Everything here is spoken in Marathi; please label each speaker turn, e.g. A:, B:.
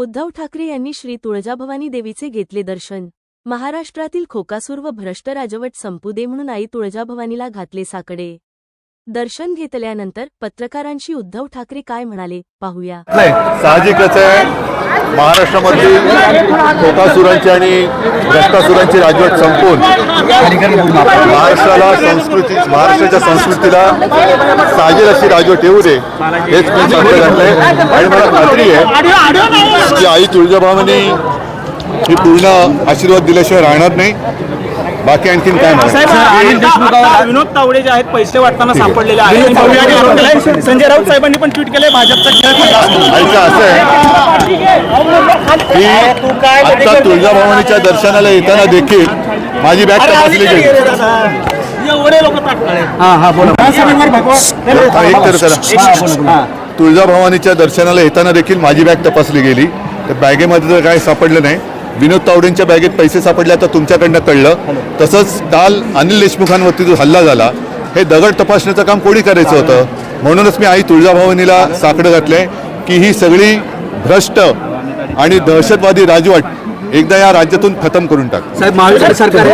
A: उद्धव ठाकरे यांनी श्री तुळजाभवानी देवीचे घेतले दर्शन. महाराष्ट्रातील खोकासूर व भ्रष्ट राजवट संपू दे म्हणून आई तुळजाभवानीला घातले साकडे. दर्शन घेतल्यानंतर पत्रकारांशी उद्धव ठाकरे काय म्हणाले पाहूया.
B: नाही साहजिकच आहे. महाराष्ट्रामध्ये कोकासुरांची आणि भ्रष्टासुरांची राजवट संपून महाराष्ट्राला संस्कृती महाराष्ट्राच्या संस्कृतीला साजेल अशी राजवट येऊ दे हेच मी सांगतो घातलंय आणि मला खात्री आहे की आई तुळजाभावानी ही पूर्ण आशीर्वाद दिल्याशिवाय राहणार नाही. बाकी आणखीन काय
C: साहेब
B: नाही
C: विनोद तावडे जे आहेत पैसे वाटताना सापडलेले आहेत. संजय राऊत साहेबांनी पण ट्विट केले भाजपचा खेळ
B: असं आहे. की आता तुळजाभवानीच्या दर्शनाला येताना देखील माझी बॅग तपासली गेली. हा, तुळजाभवानीच्या दर्शनाला येताना देखील माझी बॅग तपासली गेली. तर बॅगेमध्ये तर काय सापडलं नाही. विनोद तावडेंच्या बॅगेत पैसे सापडले आता तुमच्याकडनं कळलं. तसंच काल अनिल देशमुखांवरती जो हल्ला झाला हे दगड तपासण्याचं काम कोणी करायचं होतं? म्हणूनच मी आई तुळजाभवानीला साकडं घातलंय की ही सगळी भ्रष्ट आणि दहशतवादी राजवट एकदा या राज्यातून खतम करून टाक.
D: साहेब महाविकास सरकार